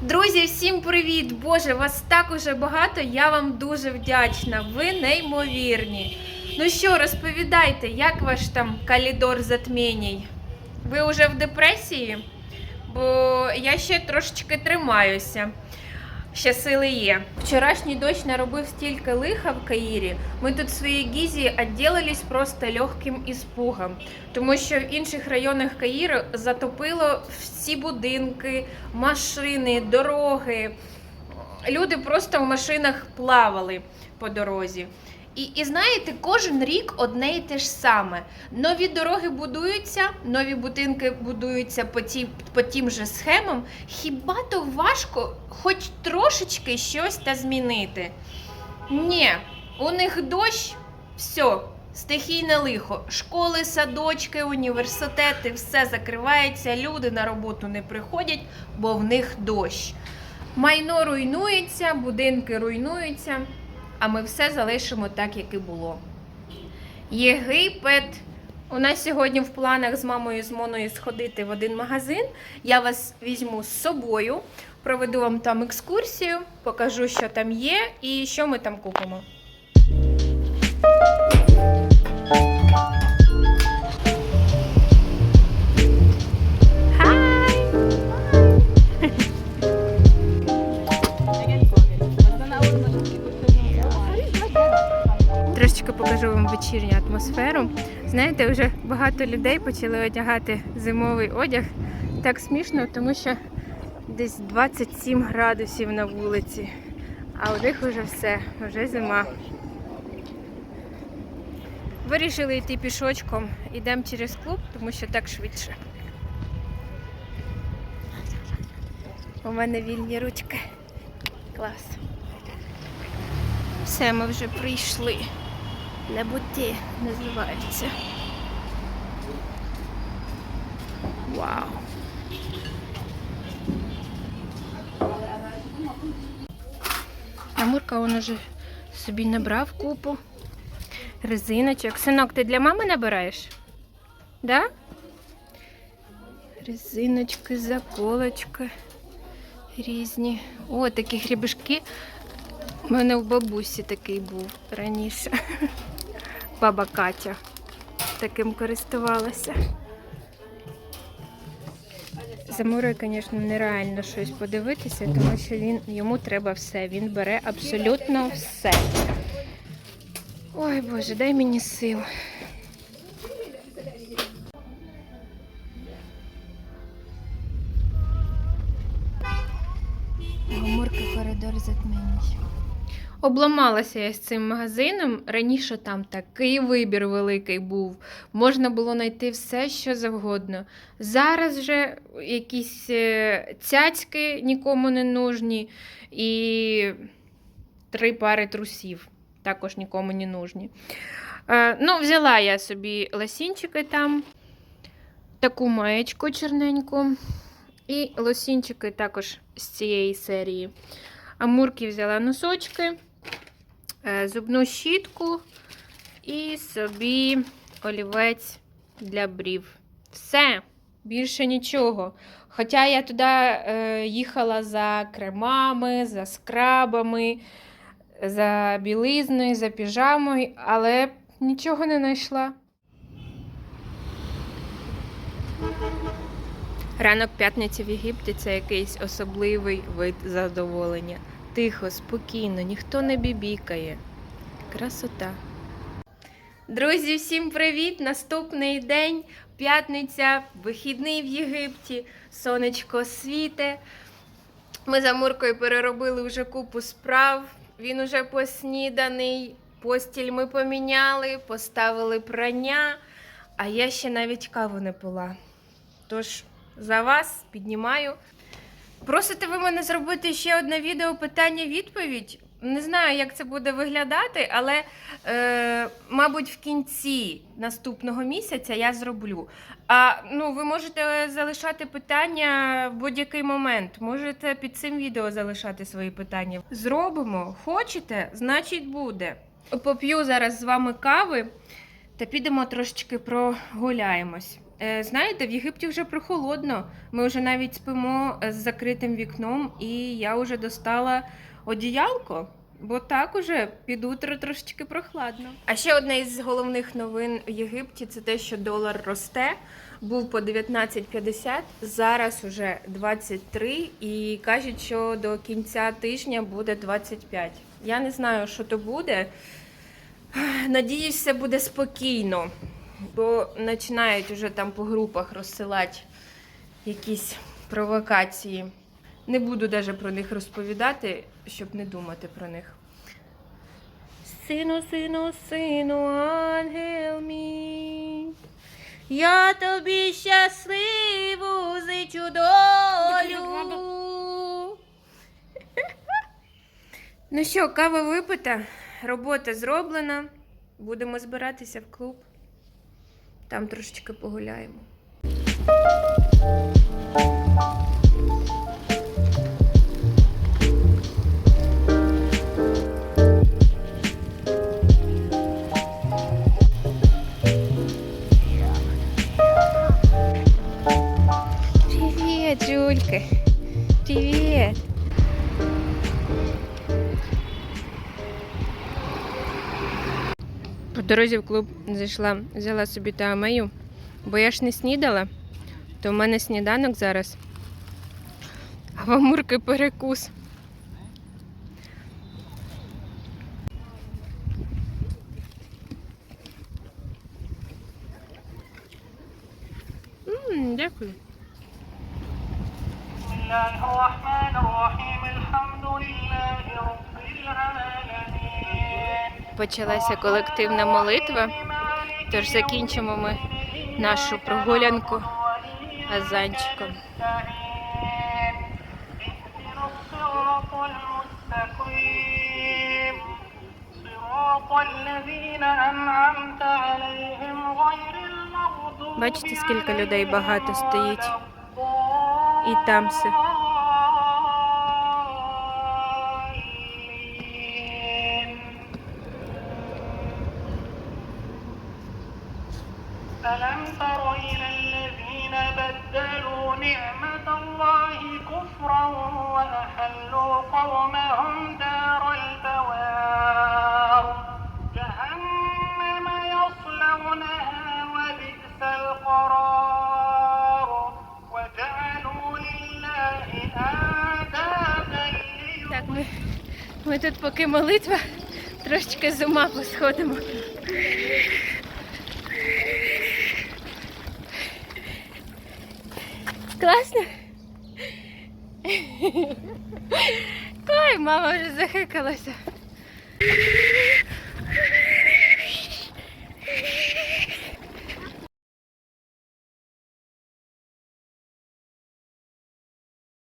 Друзі, всім привіт! Боже, вас так уже багато. Я вам дуже вдячна. Ви неймовірні. Ну що, розповідайте, як ваш там калідор затміній? Ви вже в депресії? Бо я ще трошечки тримаюся. Ще сили є. Вчорашній дощ наробив стільки лиха в Каїрі. Ми тут в своїй гізі відділились просто легким іспугом, тому що в інших районах Каїру затопило всі будинки, машини, дороги. Люди просто в машинах плавали по дорозі. І, і знаєте, кожен рік одне і те ж саме. Нові дороги будуються, нові будинки будуються по, ті, по тим же схемам. Хіба то важко хоч трошечки щось та змінити? Ні, у них дощ, все, стихійне лихо. Школи, садочки, університети, все закривається, люди на роботу не приходять, бо в них дощ. Майно руйнується, будинки руйнуються, а ми все залишимо так, як і було. Єгипет. У нас сьогодні в планах з мамою з Моною сходити в один магазин. Я вас візьму з собою, проведу вам там екскурсію, покажу, що там є і що ми там купимо. Трошечки покажу вам вечірню атмосферу. Знаєте, вже багато людей почали одягати зимовий одяг. Так смішно, тому що десь 27 градусів на вулиці. А у них вже все, вже зима. Вирішили йти пішочком. Йдемо через клуб, тому що так швидше. У мене вільні ручки. Клас. Все, ми вже прийшли. Лебуті називається. Вау. Амурка він уже собі набрав купу резиночок. Синок, ти для мами набираєш? Да? Резиночки, заколочки різні. О, такі грібешки. У мене в бабусі такий був раніше. Баба Катя таким користувалася. За Мурою, звісно, нереально щось подивитися, тому що він, йому треба все. Він бере абсолютно все. Ой Боже, дай мені сил. Гоморка коридор затміння. Обламалася я з цим магазином. Раніше там такий вибір великий був. Можна було знайти все, що завгодно. Зараз вже якісь е, цяцьки нікому не нужні і три пари трусів також нікому не нужні. Е, ну, взяла я собі лосінчики там, таку маєчку черненьку. І лосінчики також з цієї серії. Амурки взяла носочки, зубну щітку і собі олівець для брів. Все, більше нічого. Хоча я туди е, їхала за кремами, за скрабами, за білизною, за піжамою, але нічого не знайшла. Ранок п'ятниці в Єгипті це якийсь особливий вид задоволення. Тихо, спокійно, ніхто не бібікає. Красота. Друзі, всім привіт! Наступний день, п'ятниця, вихідний в Єгипті, сонечко світе. Ми за Муркою переробили вже купу справ. Він уже посніданий, постіль ми поміняли, поставили прання, а я ще навіть каву не пила. Тож за вас піднімаю. Просите ви мене зробити ще одне відео питання-відповідь. Не знаю, як це буде виглядати, але, е, мабуть, в кінці наступного місяця я зроблю. А ну, ви можете залишати питання в будь-який момент. Можете під цим відео залишати свої питання. Зробимо. Хочете? Значить, буде. Поп'ю зараз з вами кави та підемо трошечки прогуляємось. Е, Знаєте, в Єгипті вже прохолодно. Ми вже навіть спимо е, з закритим вікном, і я вже достала одіялко, бо так уже під утро трошечки прохладно. А ще одна із головних новин в Єгипті це те, що долар росте. Був по 19,50, зараз уже 23 і кажуть, що до кінця тижня буде 25. Я не знаю, що то буде. Надіюсь, все буде спокійно, бо починають уже там по групах розсилати якісь провокації. Не буду навіть про них розповідати, щоб не думати про них. Сину, сину, сину, ангел мій, я тобі щасливу зичу долю. Ну що, кава випита, робота зроблена. Будемо збиратися в клуб. Там трошечки погуляємо. Привет, Жулька. Привет. дорозі в клуб зайшла, взяла собі таамею, бо я ж не снідала, то в мене сніданок зараз. А в Амурки перекус. М, Дякую. بسم الله الرحمن الرحيم الحمد لله رب العالمين почалася колективна молитва, тож закінчимо ми нашу прогулянку азанчиком. Бачите, скільки людей багато стоїть і там все. وأحلوا قومهم دار البوار جهنم يصلونها وبئس القرار وجعلوا لله أندادا Так, ми, ми тут поки молитва, трошечки з ума посходимо. Класно? Ой, мама вже захикалася.